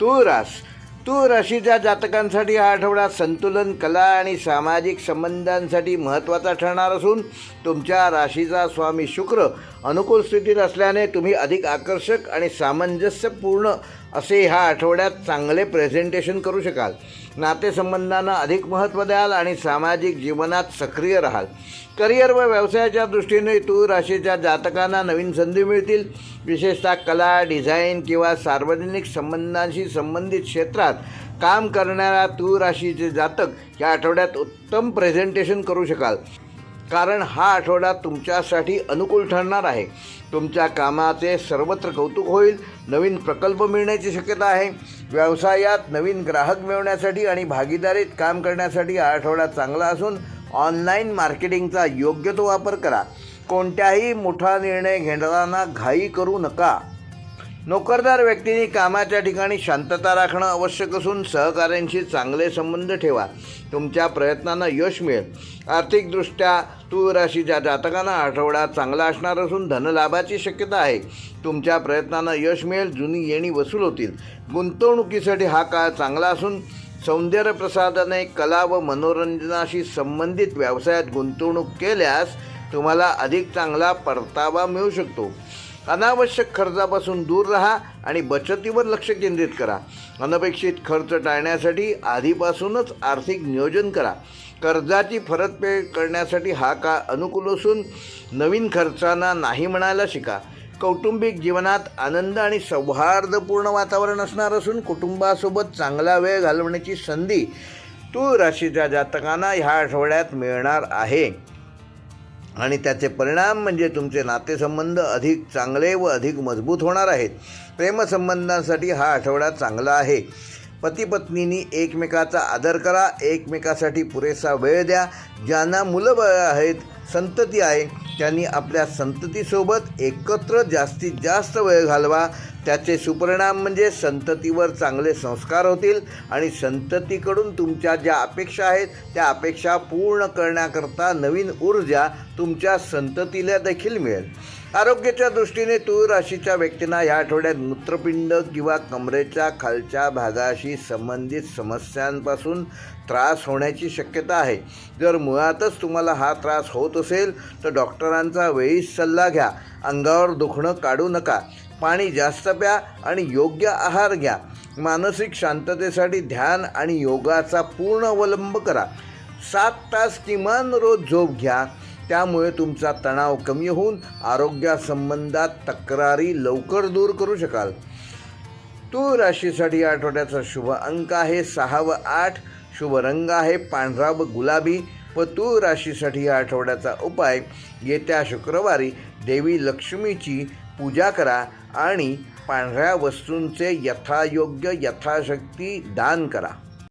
तूळ रास तूळ राशीच्या जातकांसाठी हा आठवडा संतुलन कला आणि सामाजिक संबंधांसाठी महत्त्वाचा ठरणार असून तुमच्या राशीचा स्वामी शुक्र अनुकूल स्थितीत असल्याने तुम्ही अधिक आकर्षक आणि सामंजस्यपूर्ण असे ह्या आठवड्यात चांगले प्रेझेंटेशन करू शकाल. नातेसंबंधांना अधिक महत्त्व द्याल आणि सामाजिक जीवनात सक्रिय राहाल. करिअर व व्यवसायाच्या दृष्टीने तू राशीच्या जातकांना नवीन संधी मिळतील. विशेषतः कला डिझाईन किंवा सार्वजनिक संबंधांशी संबंधित क्षेत्रात काम करणाऱ्या तू राशीचे जातक या आठवड्यात उत्तम प्रेझेंटेशन करू शकाल. कारण हा आठवडा तुमच्यासाठी अनुकूल ठरणार आहे. तुमच्या कामाचे सर्वत्र कौतुक होईल नवीन प्रकल्प मिळण्याची शक्यता आहे. व्यवसायात नवीन ग्राहक मिळवण्यासाठी आणि भागीदारीत काम करण्यासाठी हा आठवडा चांगला असून ऑनलाईन मार्केटिंगचा योग्य तो वापर करा. कोणत्याही मोठा निर्णय घेणाऱ्यांना घाई करू नका. नोकरदार व्यक्तींनी कामाच्या ठिकाणी शांतता राखणं आवश्यक असून सहकाऱ्यांशी चांगले संबंध ठेवा. तुमच्या प्रयत्नांना यश मिळेल. आर्थिकदृष्ट्या तूळ राशीच्या जातकांना आठवडा चांगला असणार असून धनलाभाची शक्यता आहे. तुमच्या प्रयत्नांना यश मिळेल जुनी येणी वसूल होतील. गुंतवणुकीसाठी हा काळ चांगला असून सौंदर्यप्रसाधने कला व मनोरंजनाशी संबंधित व्यवसायात गुंतवणूक केल्यास तुम्हाला अधिक चांगला परतावा मिळू शकतो. अनावश्यक खर्चापासून दूर राहा आणि बचतीवर लक्ष केंद्रित करा. अनपेक्षित खर्च टाळण्यासाठी आधीपासूनच आर्थिक नियोजन करा. कर्जाची परतफेड करण्यासाठी हा काळ अनुकूल असून नवीन खर्चांना नाही म्हणायला शिका. कौटुंबिक जीवनात आनंद आणि सौहार्दपूर्ण वातावरण असणार असून कुटुंबासोबत चांगला वेळ घालवण्याची संधी तूळ राशीच्या जातकांना ह्या आठवड्यात मिळणार आहे. आणि त्याचे परिणाम म्हणजे तुमचे नातेसंबंध अधिक चांगले व अधिक मजबूत होणार आहेत. प्रेमसंबंधांसाठी हा आठवडा चांगला आहे. पतीपत्नींनी एकमेकाचा आदर करा. एकमेकासाठी पुरेसा वेळ द्या. ज्यांना मुलं आहेत संतती आहे. त्यांनी आपल्या संततीसोबत एकत्र जास्तीत जास्त वेळ घालवा. त्याचे सुपरिणाम म्हणजे संततीवर चांगले संस्कार होतील आणि संततीकडून तुमच्या ज्या अपेक्षा आहेत त्या अपेक्षा पूर्ण करण्याकरता नवीन ऊर्जा तुमच्या संततीला देखील मिळेल. आरोग्याच्या दृष्टीने तूळ राशीच्या व्यक्तींना या आठवड्यात मूत्रपिंड किंवा कमरेच्या खालच्या भागाशी संबंधित समस्यांपासून त्रास होण्याची शक्यता आहे. जर मुळातच तुम्हाला हा त्रास होत असेल तर डॉक्टरांचा वेळीच सल्ला घ्या. अंगावर दुखणं काढू नका. पाणी जास्त प्या आणि योग्य आहार घ्या. मानसिक शांततेसाठी ध्यान आणि योगाचा पूर्ण अवलंब करा. सात तास किमान रोज झोप घ्या. त्यामुळे तुमचा तणाव कमी होऊन आरोग्यासंबंधात तक्रारी लवकर दूर करू शकाल. तूळ राशीसाठी या आठवड्याचा शुभ अंक आहे सहा व आठ. शुभ रंग आहे पांढरा व गुलाबी. व तूळ राशीसाठी या आठवड्याचा उपाय येत्या शुक्रवारी देवी लक्ष्मीची पूजा करा आणि पांढऱ्या वस्तूंचे यथायोग्य यथाशक्ती दान करा.